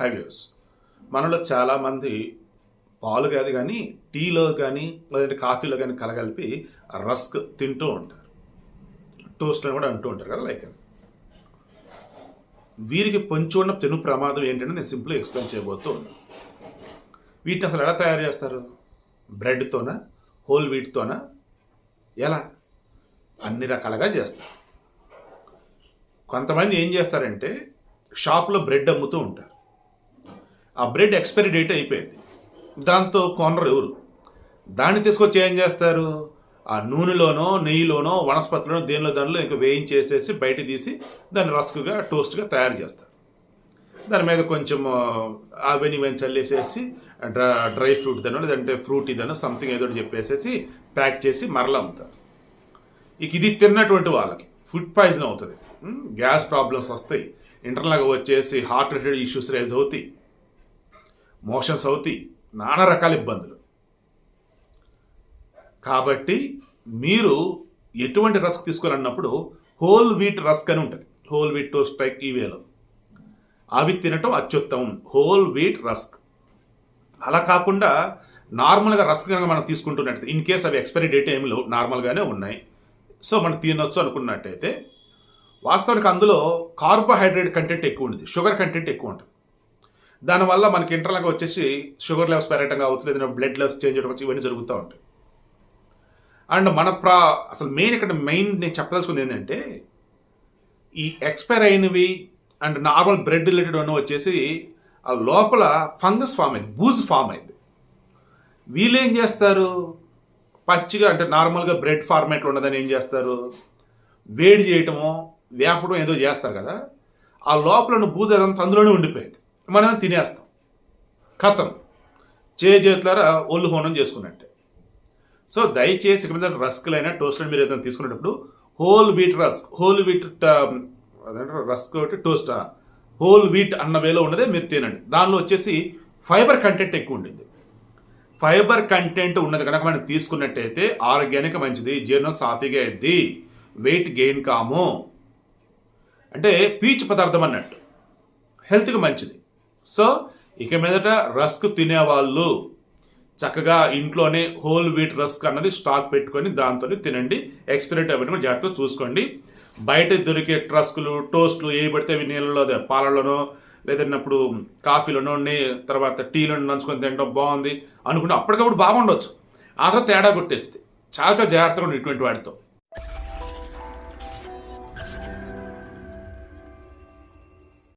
హ్యావ్యూస్ మనలో చాలామంది పాలు కాదు కానీ టీలో కానీ లేదంటే కాఫీలో కానీ కలగలిపి రస్క్ తింటూ ఉంటారు. టోస్ట్ అని కూడా అంటూ ఉంటారు కదా లైక్ వీరికి పొంచి ఉన్న తెను ప్రమాదం ఏంటంటే నేను సింపుల్గా ఎక్స్ప్లెయిన్ చేయబోతూ ఉన్నాను వీటిని అసలు ఎలా తయారు చేస్తారు? బ్రెడ్తోనా హోల్ వీట్తోనా ఎలా? అన్ని రకాలుగా చేస్తారు. కొంతమంది ఏం చేస్తారంటే షాప్లో బ్రెడ్ అమ్ముతూ ఉంటారు. ఆ బ్రెడ్ ఎక్స్పైరీ డేట్ అయిపోయింది. దాంతో కొనరు ఎవరు? దాన్ని తీసుకొచ్చి ఏం చేస్తారు? ఆ నూనెలోనో నెయ్యిలోనో వనస్పతిలోనో దేనిలో దానిలో ఇంకా వేయించేసేసి బయట తీసి దాన్ని రస్క్గా టోస్ట్గా తయారు చేస్తారు. దాని మీద కొంచెం అవన్నీ ఇవన్నీ చల్లేసేసి డ్రై డ్రై ఫ్రూట్ దనో లేదంటే ఫ్రూట్ ఇదనో సంథింగ్ ఏదో ఒకటి చెప్పేసేసి ప్యాక్ చేసి మరలా అమ్ముతారు. ఇక ఇది తిన్నటువంటి వాళ్ళకి ఫుడ్ పాయిజన్ అవుతుంది. గ్యాస్ ప్రాబ్లమ్స్ వస్తాయి. ఇంటర్నల్గా వచ్చేసి హార్ట్ రిలేటెడ్ ఇష్యూస్ రైజ్ అవుతాయి. మోషన్స్ అవుతాయి నానా రకాల ఇబ్బందులు. కాబట్టి మీరు ఎటువంటి రస్క్ తీసుకోవాలన్నప్పుడు హోల్ వీట్ రస్క్ అని ఉంటుంది. హోల్ వీట్ టోస్ట్ టైక్ ఈవేలో అవి తినటం అత్యుత్తమం. Whole wheat rusk. అలా కాకుండా నార్మల్గా రస్క్ కనుక మనం తీసుకుంటున్నట్టు ఇన్ కేస్ అవి ఎక్స్పైరీ డేట్ ఏమి లేవు నార్మల్గానే ఉన్నాయి. సో మనం తినొచ్చు అనుకున్నట్టయితే వాస్తవానికి అందులో కార్బోహైడ్రేట్ కంటెంట్ ఎక్కువ ఉంటుంది షుగర్ కంటెంట్ ఎక్కువ ఉంటుంది. దానివల్ల మనకి ఇంటర్నల్గా వచ్చేసి షుగర్ లెవెల్స్ పెరగటం కావచ్చు లేదా బ్లడ్ లెవెల్స్ చేంజ్ అవ్వడం ఇవన్నీ జరుగుతూ ఉంటాయి. అండ్ మన ప్రా అసలు మెయిన్ ఇక్కడ మెయిన్ నేను చెప్పదలుచుకుంది ఏంటంటే ఈ ఎక్స్పైర్ అయినవి అండ్ నార్మల్ బ్రెడ్ రిలేటెడ్ ఉన్న వచ్చేసి ఆ లోపల ఫంగస్ ఫామ్ అయింది బూజ్ ఫామ్ అయింది. వీళ్ళు ఏం చేస్తారు? పచ్చిగా అంటే నార్మల్గా బ్రెడ్ ఫార్మేట్లో ఉన్నదని ఏం చేస్తారు? వేడి చేయటమో వేపడం ఏదో చేస్తారు కదా ఆ లోపల బూజ్ బూజు అదంతా అందులోనే ఉండిపోయింది. మనం తినేస్తాం. కథం. చేతులారా ఒళ్ళు హోనం చేసుకున్నట్టే. సో దయచేసి ఇక్కడ మీద రస్క్లైనా టోస్ట్లు మీరు ఏదైనా తీసుకునేటప్పుడు whole wheat rusk whole wheat rusk ఒకటి టోస్ట్ హోల్ వీట్ అన్న వేలో ఉన్నదే మీరు తినండి. దానిలో వచ్చేసి ఫైబర్ కంటెంట్ ఎక్కువ ఉండింది. ఫైబర్ కంటెంట్ ఉన్నది కనుక మనం తీసుకున్నట్టయితే ఆరోగ్యానికి మంచిది జీర్ణం సాఫీగా అయింది వెయిట్ గెయిన్ కాము. అంటే పీచు పదార్థం అన్నట్టు. హెల్త్కి మంచిది. సో ఇక మీదట రస్క్ తినేవాళ్ళు. చక్కగా ఇంట్లోనే హోల్ వీట్ రస్క్ అన్నది స్టాక్ పెట్టుకొని దాంతో తినండి. ఎక్స్పైరీ అవ్వడం జాగ్రత్తగా చూసుకోండి. బయట దొరికే ట్రస్కులు టోస్ట్లు ఏవి పడితే అవి నీళ్ళలో అదే పాలలోనో లేదన్నప్పుడు కాఫీలోనో నే తర్వాత టీలోనో నంచుకొని తినడం బాగుంది అనుకుంటే అప్పటికప్పుడు బాగుండొచ్చు. ఆ తర్వాత తేడా కొట్టేస్తుంది చాలా చాలా జాగ్రత్తగా ఉండి ఇటువంటి వాటితో.